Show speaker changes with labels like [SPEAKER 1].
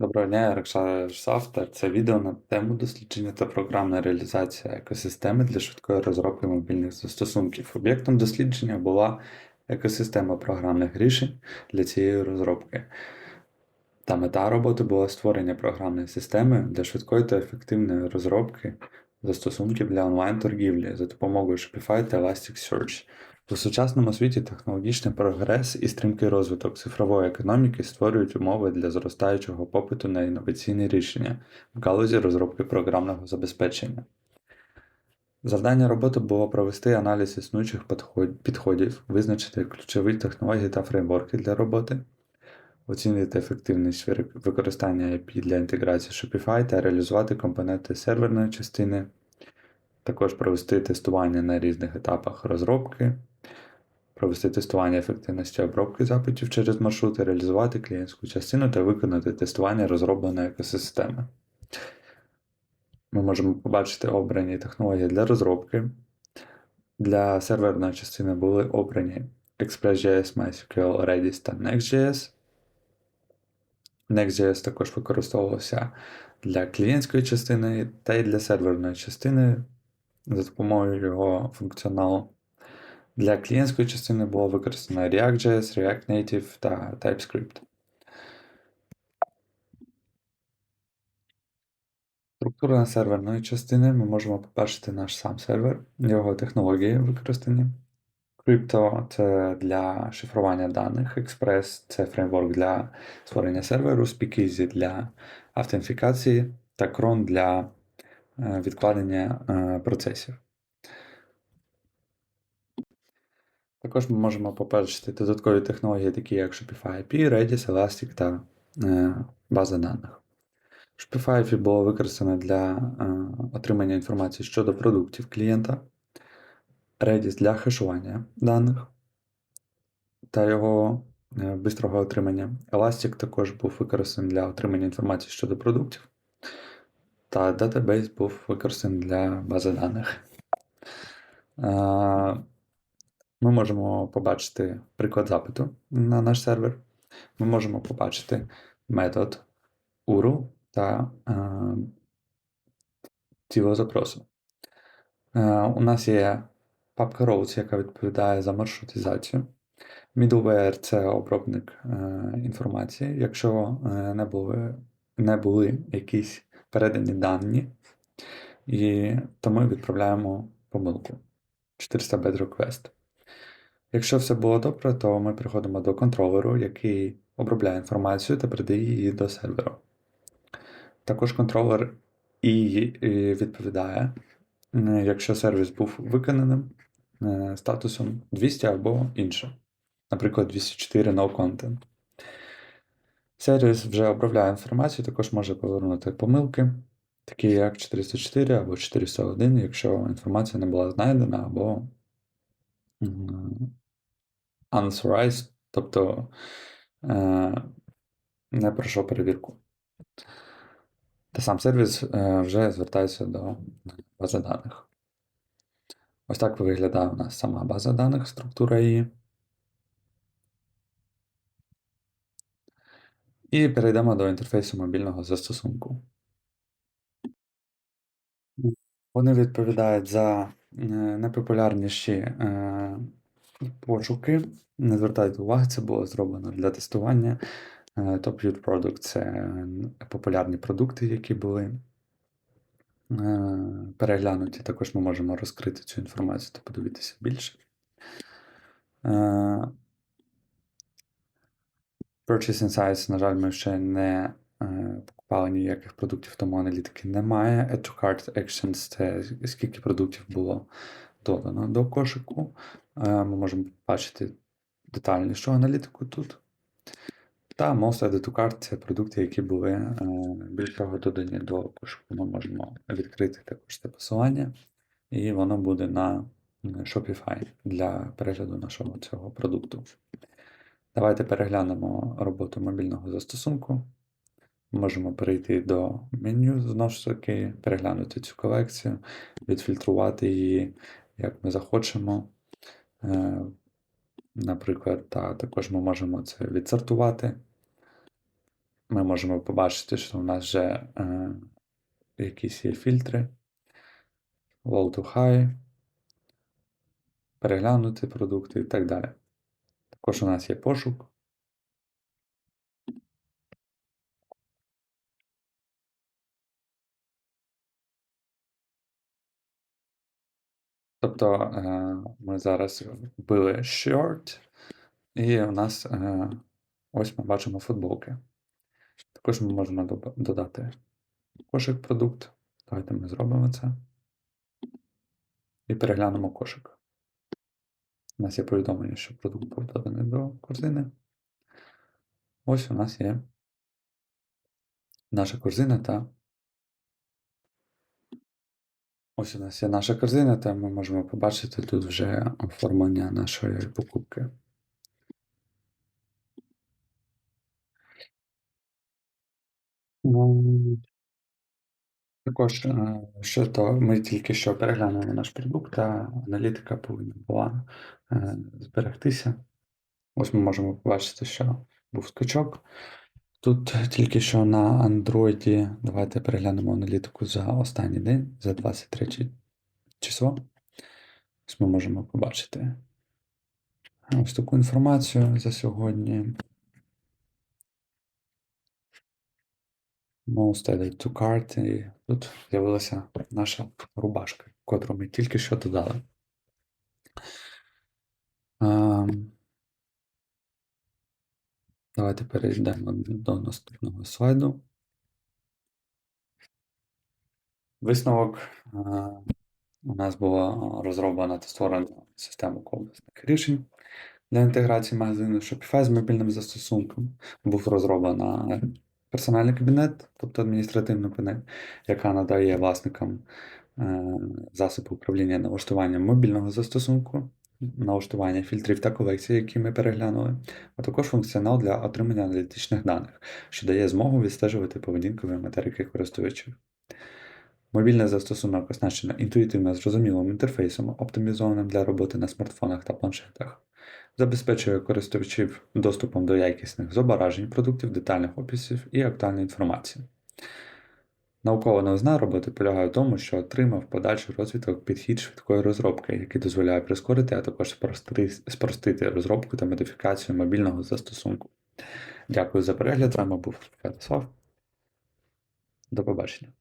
[SPEAKER 1] Доброго дня, я Рокшар Софтер. Це відео на тему дослідження та програмна реалізація екосистеми для швидкої розробки мобільних застосунків. Об'єктом дослідження була екосистема програмних рішень для цієї розробки. Та мета роботи була створення програмної системи для швидкої та ефективної розробки застосунків для онлайн-торгівлі за допомогою Shopify та Elasticsearch. У сучасному світі технологічний прогрес і стрімкий розвиток цифрової економіки створюють умови для зростаючого попиту на інноваційні рішення в галузі розробки програмного забезпечення. Завдання роботи було провести аналіз існуючих підходів, визначити ключові технології та фреймворки для роботи, оцінити ефективність використання API для інтеграції Shopify та реалізувати компоненти серверної частини, також провести тестування на різних етапах розробки, провести тестування ефективності обробки запитів через маршрути, реалізувати клієнтську частину та виконати тестування розробленої екосистеми. Ми можемо побачити обрані технології для розробки. Для серверної частини були обрані Express.js, MySQL, Redis та Next.js. Next.js також використовувався для клієнтської частини та й для серверної частини за допомогою його функціоналу. Для клієнтської частини було використано React.js, React Native та TypeScript. Структура серверної частини ми можемо побачити наш сам сервер, його технології використані. Crypto це для шифрування даних, Express це фреймворк для створення серверу, Speakeasy для автентифікації та Cron для е, відкладення е, процесів. Також ми можемо побачити додаткові технології, такі як Shopify API, Redis, Elastic та е, база даних. Shopify API було використано для е, отримання інформації щодо продуктів клієнта, Redis для хешування даних та його е, бистрого отримання. Elastic також був використаний для отримання інформації щодо продуктів, та Database був використаний для бази даних. Е, Ми можемо побачити приклад запиту на наш сервер. Ми можемо побачити метод URL та е, тіло запросу. Е, у нас є папка routes, яка відповідає за маршрутизацію. Middleware це обробник е, інформації. Якщо е, не, були, не були якісь передані дані, і, то ми відправляємо помилку 400 bad request. Якщо все було добре, то ми приходимо до контролеру, який обробляє інформацію та передає її до серверу. Також контролер і відповідає, якщо сервіс був виконаним е, статусом 200 або інше. Наприклад, 204 no content. Сервіс вже обробляє інформацію, також може повернути помилки, такі як 404 або 401, якщо інформація не була знайдена або unauthorized, тобто е, не пройшов перевірку. Та сам сервіс е, вже звертається до бази даних. Ось так виглядає у нас сама база даних, структура її. І перейдемо до інтерфейсу мобільного застосунку. Вони відповідають за е, найпопулярніші пошуки. Не звертайте уваги, це було зроблено для тестування. Е, Top Viewed Product це популярні продукти, які були е, переглянуті. Також ми можемо розкрити цю інформацію та подивитися більше. Е, Purchase Insights, на жаль, ми ще не покупали ніяких продуктів, тому аналітики немає. Add to Cart Actions це скільки продуктів було додано до кошику. Е, Ми можемо побачити детальнішу аналітику тут. Та Most Added to Cart це продукти, які були е, більш того додані до кошику. Ми можемо відкрити також це посилання, і воно буде на Shopify для перегляду нашого цього продукту. Давайте переглянемо роботу мобільного застосунку. Можемо перейти до меню, знову ж таки, переглянути цю колекцію, відфільтрувати її, як ми захочемо. Е, Наприклад, та також ми можемо це відсортувати. ми можемо побачити, що у нас вже е, якісь є фільтри. Low to high, переглянути продукти і так далі. Також у нас є пошук. Тобто е, ми зараз вбили short, і у нас е, ось ми бачимо футболки. Також ми можемо додати кошик продукт. Давайте ми зробимо це. І переглянемо кошик. У нас є повідомлення, що продукт був доданий до корзини. Ось у нас є наша корзина та ось у нас є наша корзина, та ми можемо побачити тут вже оформлення нашої покупки. Також, е, що то ми тільки що переглянули наш продукт, та аналітика повинна була е, зберегтися. Ось ми можемо побачити, що був скачок. Тут тільки що на Android, давайте переглянемо аналітику за останній день, за 23 число. Ось ми можемо побачити ось таку інформацію за сьогодні. Most added to cart, і тут з'явилася наша рубашка, котру ми тільки що додали. Ем, Давайте перейдемо до наступного слайду. Висновок. е, У нас була розроблена та створена система комплексних рішень для інтеграції магазину Shopify з мобільним застосунком. Був розроблена персональний кабінет, тобто адміністративна панель, яка надає власникам е, засобу управління налаштуванням мобільного застосунку, налаштування фільтрів та колекцій, які ми переглянули, а також функціонал для отримання аналітичних даних, що дає змогу відстежувати поведінкові метрики користувачів. Мобільний застосунок оснащено інтуїтивно зрозумілим інтерфейсом, оптимізованим для роботи на смартфонах та планшетах, забезпечує користувачів доступом до якісних зображень, продуктів, детальних описів і актуальної інформації. Наукова новизна роботи полягає в тому, що отримав подальший розвиток підхід швидкої розробки, який дозволяє прискорити, а також спрости- спростити розробку та модифікацію мобільного застосунку. Дякую за перегляд. З вами був Святослав. До побачення.